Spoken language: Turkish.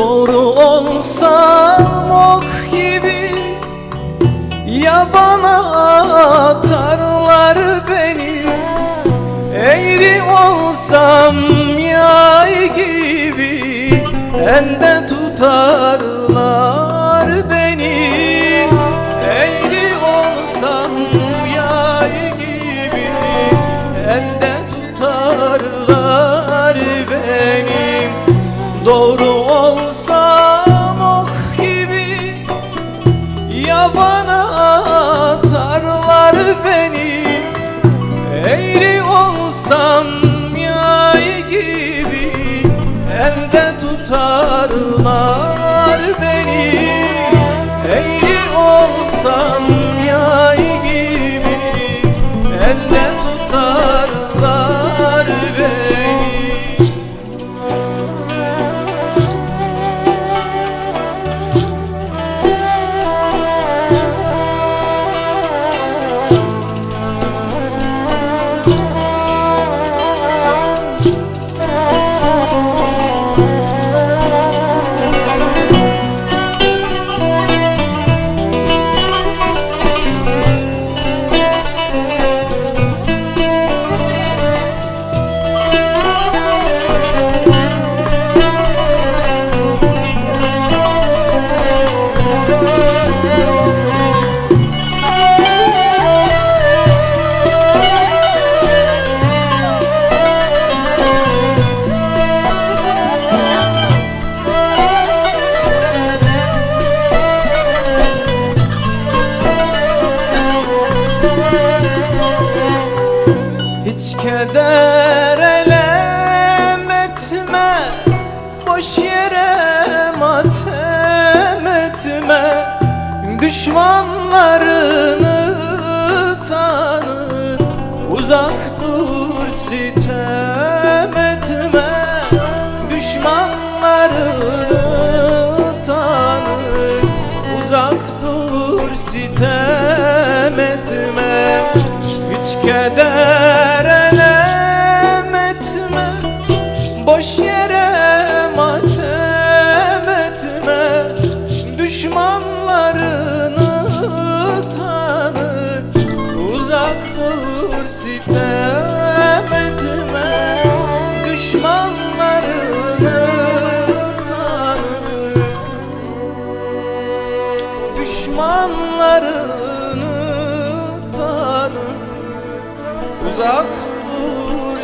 olsam ok gibi Yabana atarlar beni. Eğri olsam yay gibi Elde tutarlar Doğru olsam ok gibi Yabana atarlar beni. Eğri olsam Hiç keder elem etme Boş yere matem etme. Düşmanlarını tanı Uzak dur sitem etme. Düşmanlarını tanı Uzak dur sitem Boş yere matem etme. Düşmanlarını tanı Uzak dur sitem etme. Düşmanlarını tanı Düşmanlarını tanı Uzak dur